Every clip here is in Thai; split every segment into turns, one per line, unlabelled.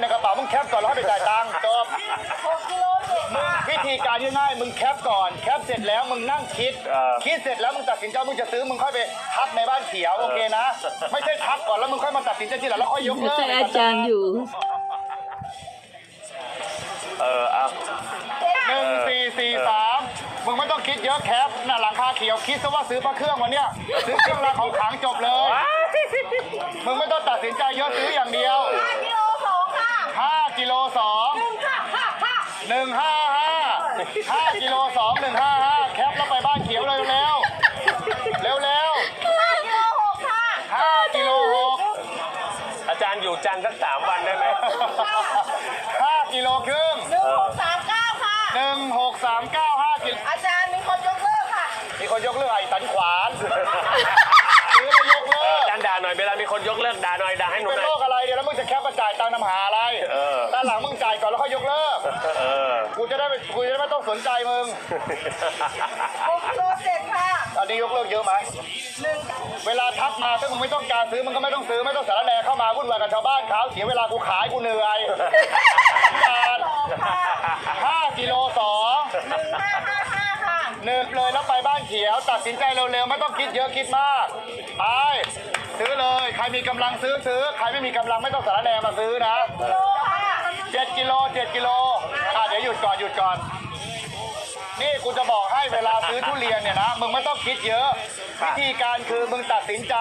ในกระเป๋ามึงแคปก่อนแล้วค่อยไปจ่ายตังค์จบ
หกกิโลเจ็ด
มึง
ค่ะ
วิธีการง่ายๆมึงแคปก่อนแคปเสร็จแล้วมึงนั่งคิด
เออ
คิดเสร็จแล้วมึงตัดสินใจมึงจะซื้อมึงค่อยไปทักในบ้านเขียวโอเคนะ ไม่ใช่ทักก่อนแล้วมึงค่อยมาตัดสินใจทีหลังแล้วค่อยยกเลิก
ใช่อาจารย์อยู่
เออเอา
หนึ่งสี่สี่สามมึงไม่ต้องคิดเยอะแคปน่ะหลังคาเขียวคิดซะว่าซื้อพระเครื่องวันเนี้ยซื้อเครื่องรางของขลังจบเลย มึงไม่ต้องตัดสินใจเยอะซื้ออย่างเดียว
ห้ากิโลสองค่ะ
5 กิโลสอง
หนึ่งค่ะค่ะค่ะ
หนึ่งห้าห้าห้ากิโลสองหนึ่งห้าห้าแคปแล้วไปบ้านเขียวเร็วเร็วเร็วเร็ว
ห้ากิโลหกค่ะ
ห้ากิโลหก
อาจารย์อยู่จันทร์สักสามวันได้ไหม
ห้ากิโลครึ่ง
หนึ่งหกสามเก้าค่ะ
หนึ่งหกสามเก้าห้ากิโล
อาจารย์มีคนยกเลิกค่ะ
มีคนยกเลิกไอ้สันขวาน
หน่อยเวลามีคนยกเลิกด่าหน่อยด่าให้หนู
เป็น
หน่อย
โรคอะไรเดี๋ยวแล้วมึงจะแคปมาจ่ายตังค์นำหาอะไร
เออ
ด้านหลังมึงจ่ายก่อนแล้วค่อยยกเลิก
เออ
กูจะได้ไม่กูจะได้ไม่ต้องสนใจมึง
หกกิโลเจ็ดค่ะ
อันนี้ยกเลิกเยอะไหม
หนึ่ง
เวลาทักมาถ้ามึงไม่ต้องการซื้อมึงก็ไม่ต้องซื้อไม่ต้องสารแหนเข้ามาวุ่นวายกับชาวบ้านเขาเสียเวลากูขายกูเหนื่อยสัญญาณ
สองค่ะ
ห้ากิโลสอง
หนึ่งห้าห้าห้าค่ะ
หนึ่งเลยแล้วไปบ้านเขียว ตัดสินใจเร็วๆไม่ต้องคิดเยอะคิดมากไป ซื้อเลย ใครมีกำลังซื้อซื้อ ใครไม่มีกำลังไม่ต้องสารแหนมาซื้อนะ
กิโลค่ะ
เจ็ดกิโลเจ็ดกิโลอะเดี๋ยวหยุดก่อนหยุดก่อน นี่กูจะบอกให้เวลาซื้อทุเรียนเนี่ยนะ มึงไม่ต้องคิดเยอะ วิธีการคือมึงตัดสินใจ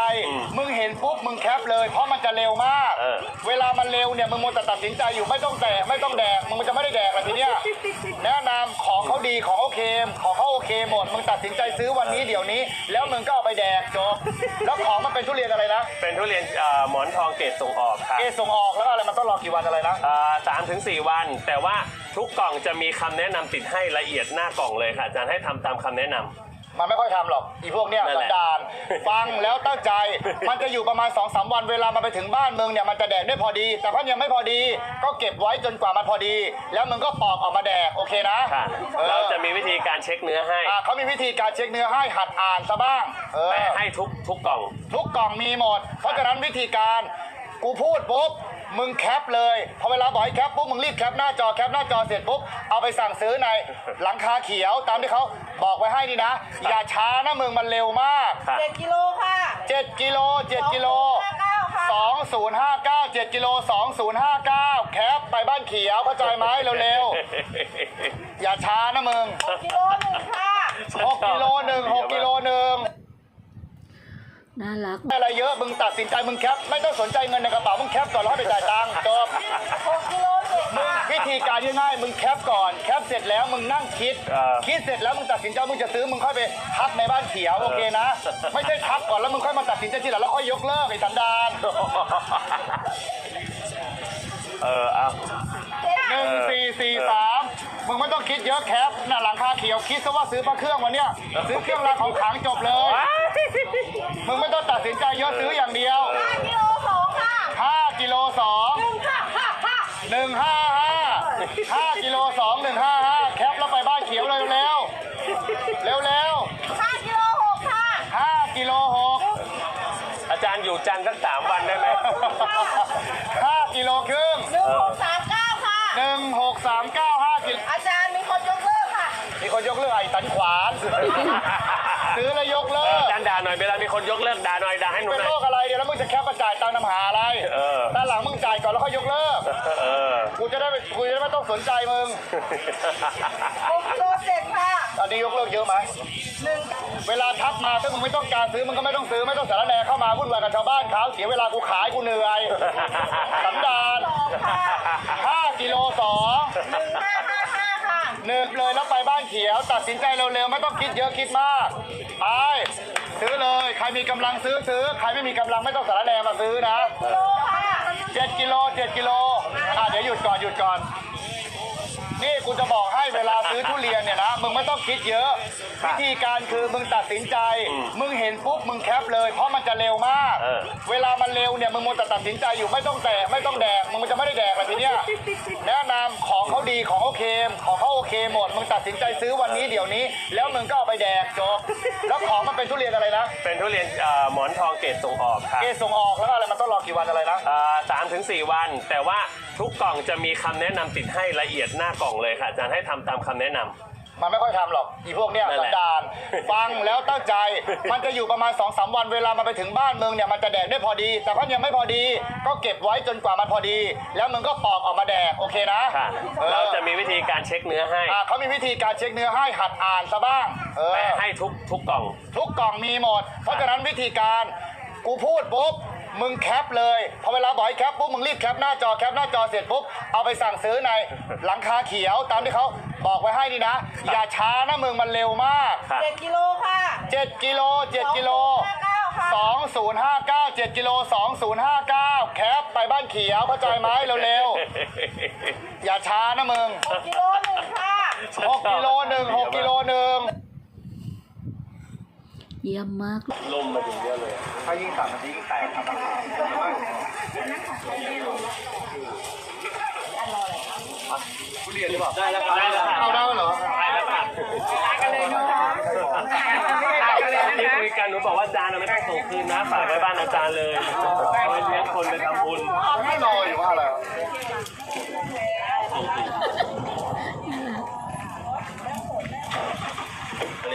มึงเห็นปุ๊บมึงแคปเลย เพราะมันจะเร็วมาก
เออ
เวลามันเร็วเนี่ยมึงมัวแต่ตัดสินใจอยู่ไม่ต้องแดกไม่ต้องแดกมึงจะไม่ได้แดกอะไรทีเนี้ย แนะนำของเขาดีของเขาเค็มของเขาโอเคหมดมึงตัดสินใจซื้อวันนี้เดี๋ยวนี้ แล้วมึงก็เอาไปแดกจบแล้วของมันเป็นทุเรียนอะไรนะ
เป็นทุเรียนเอ่อหมอนทองเกรดส่งออกครับ
เกส่งออกแล้วอะไรมันต้องรอกี่วันอะไรนะ
สามถึงสี่วัน แต่ว่าทุกกล่องจะมีคำแนะนำติดให้ละเอียดหน้ากล่องเลยค่ะอาจารย์ให้ทำตามคำแนะนำ
มันไม่ค่อยทำหรอกอีพวกเนี้ย
นั่น
สั
แห
น
ละ
ดาน ฟังแล้วตั้งใจ มันจะอยู่ประมาณ2อสวันเวลามันไปถึงบ้านมึงเนี่ยมันจะแดกได้พอดี แต่ถ้ายังไม่พอดีก็เก็บไว้จนกว่ามันพอดี แล้วมึงก็ปอกออกมาแดกโอเคนะ
ค่ะ
ออ
เราจะมีวิธีการเช็คเนื้อให้
อะเขามีวิธีการเช็คเนื้อให้หัดอ่านซะบ้างเออ
แต่ให้ทุกทุกกล่อง
ทุกกล่องมีหมด เพราะฉะนั้นวิธีการกูพูดปุ๊บ มึงแคปเลยพอเวลาบอกให้แคปปุ๊บมึงรีบแคปหน้าจอแคปหน้าจอเสร็จปุ๊บเอาไปสั่งซื้อในหลังคาเขียวตามที่เขาบอกไว้ให้นี่นะ อย่าช้านะมึงมันเร็วมาก
ค่ะ
เจ็ดกิโลค่ะ
7 กิโล 7 กิโล
สองห้าเก้าค่ะ
2059 7 กิโล 2059 แคปไปบ้านเขียวเข้าใจไหมเร็วๆ อย่าช้านะมึง
หกกิโลหนึ่งค่ะ
6 กิโลหนึ่ง6กิโลหนึ่ง
น่ารัก
อะไรเยอะ มึงตัดสินใจมึงแคป ไม่ต้องสนใจเงินในกระเป๋า มึงแคปก่อนแล้วค่อยไปจ่ายตังค์จบ
หกกิโลเจ็ด
มึง
ค่ะ
วิธีการง่ายๆมึงแคปก่อน แคปเสร็จแล้วมึงนั่งคิด
เออ
คิดเสร็จแล้วมึงตัดสินใจมึงจะซื้อมึงค่อยไปทักในบ้านเขียวโอเคนะ ไม่ใช่ทักก่อนแล้วมึงค่อยมาตัดสินใจทีหลังแล้วค่อยยกเลิกไอ้สันดาน เยอะแคปน่ะหลังคาเขียวคิดซะว่าซื้อพระเครื่องวันเนี้ยซื้อเครื่องรางของขลังจบเลยมึงไม่ต้องตัดสินใจเยอะซื้ออย่างเดียว
ห้ากิโลสองค่ะ
ห้ากิโลสอง
หนึ่งค่ะค่ะค่ะ
หนึ่งห้าห้าห้ากิโลสองหนึ่งห้าห้าแคปแล้วไปบ้านเขียวเร็วเร็วเร็วเร็ว
ห้ากิโลหกค่ะ
ห้ากิโลหก
อาจารย์อยู่จันทร์สักสามวันได้ไหม
ห้ากิโลครึ่ง
หนึ่งหกสามเก้าค่ะ
หนึ่งหกสามเก้าห้ากิโล
อาจารย์มีคนยกเลิกค่ะ
มีคนยกเลิกไอ้สันขวานซื้อแล้วยกเลิก
อาจารย์ด่าหน่อยเวลามีคนยกเลิกด่าหน่อยด่าให้หนู
เป็น
หน่อย
โรคอะไรเดี๋ยวแล้วมึงจะแคปมาจ่ายตังค์นำหาอะไร
เออ
ด้านหลังมึงจ่ายก่อนแล้วค่อยยกเลิก
เออ
กูจะได้ไม่กูจะได้ไม่ต้องสนใจมึง
หกกิโลเจ็ดค่ะ
อันนี้ยกเลิกเยอะไหม
หนึ่ง
เวลาทักมาถ้ามึงไม่ต้องการซื้อมึงก็ไม่ต้องซื้อไม่ต้องสารแหนเข้ามาวุ่นวายกับชาวบ้านเขาเสียเวลากูขายกูเหนื่อยสันดาน
สองค่ะ
ห้ากิโลสอง
หนึ่งห้าห้าห้าค่ะ
หนึ่งเลยแล้วไปบ้านเขียว ตัดสินใจเร็วๆไม่ต้องคิดเยอะคิดมากไปซื้อเลยใครมีกำลังซื้อซื้อใครไม่มีกำลังไม่ต้องสารแหนมาซื้อนะ
กิโลค่ะ
เจ็ดกิโลเจ็ดกิโลอะเดี๋ยวหยุดก่อนหยุดก่อน นี่กูจะบอกให้เวลาซื้อทุเรียนเนี่ยนะมึงไม่ต้องคิดเยอะ วิธีการคือมึงตัดสินใจ มึงเห็นปุ๊บมึงแคปเลย เพราะมันจะเร็วมาก
เว
ลามันเร็วเนี่ยมึงมัวแต่ตัดสินใจอยู่ไม่ต้องแตะไม่ต้องแดกมึงจะไม่ได้แดกอะไรทีเนี้ยแนะนำของเขาดีของเขาเคมของเขาโอเคหมด มึงตัดสินใจซื้อวันนี้เดี๋ยวนี้ แล้วมึงก็เอาไปแดกจบแล้วของมันเป็นทุเรียนอะไรนะ
เป็นทุเรียนอ่อหมอนทองเกรดส่งออกครับ
เกรดส่งออกแล้วอะไรมันต้องรอกี่วันอะไรนะอ่อ
สามถึงสี่วัน แต่ว่า ทุกกล่องจะมีคำแนะนำติดให้ละเอียดหน้ากล่องเลยค่ะอาจารย์ให้ทำตามคำแนะนำ
มันไม่ค่อยทำหรอกอีพวกเนี้ยสั
แน
ดาน ฟังแล้วตั้งใจ มันจะอยู่ประมาณสองสาวันเวลามันไปถึงบ้านมึงเนี่ยมันจะแดดได้พอดี แต่ถ้นยังไม่พอดี ก็เก็บไว้จนกว่ามันพอดี แล้วมึงก็ปอกออกมาแดดโอเคนะ
ค่
ออ
เราจะมีวิธีการเช็คเนื้อให้
เขามีวิธีการเช็คเนื้อให้หัดอ่านซะบ้างเออ
แต่ให้ทุกทุกกล่อง
ทุกกล่องมีหมด เพราะฉะนั้นวิธีการกูพูดปุ๊บ มึงแคปเลยพอเวลาบอกให้แคปปุ๊บมึงรีบแคปหน้าจอแคปหน้าจอเสร็จปุ๊บเอาไปสั่งซื้อในหลังคาเขียวตามที่เขาบอกไว้ให้นี่นะ อย่าช้านะมึงมันเร็วมาก
เจ็ดกิโลค่ะ
เจ็ดกิโลเจ็ดกิโล
2059
7กิโล2059 แคปไปบ้านเขียวเข้าใจไหมเร็วๆอย่าช้านะมึง
6กิโลหนึ่งค่ะ
6กิโลหนึ่ง6กิโลหนึ่ง
เยี่ยมมาก
ลมมาถึงเยอะเลย
ถ้ายิ่งกลับมันยิ่งแตกครับผู้เรียนหรือเปล่า
ได้แล้วได้แล้ว
เอาได้เหรอ
ได้แล้วค่ะตาย
กันเลยเนาะตกันเลคะ
คุยกันหนูบอกว่าจานเราไม่ต้องส่งคืนนะฝากไว้บ้านอาจารย์เลยเลี้ยงคนไปทำบุญ
ไม่รออยู่ว่าอะไร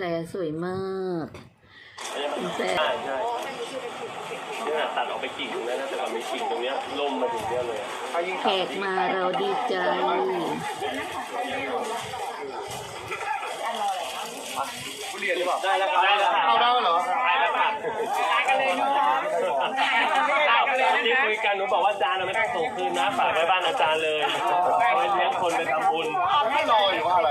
แพ
รสวยมากคุณแพร
ใช่นี่ตัดออกไปกิ่งตรงนั้นนะแต่ว่ามีกิ่งตรงเนี้ยลมมาถึงเนี้ยเลยเขายิ่ง
แขตัดกมาเราดีใจ
ทุเรียนหรือเป่า
ได้แล้วครับได้แล้วครับ
เอาได้แล้วเหรอ
ได้แล้วครับอ้าวที่คุยกันหนูบอกว่าอาจารย์เราไม่ต้องส่งคืนนะฝากไว้บ้านอาจารย์เลยไว้เลี้ยงคนไปทำบุญ
ไม่รออยู่ว่าอะไร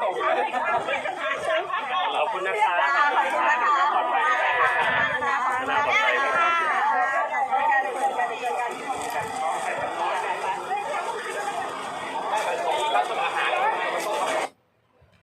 ขอบคุณนะค
รั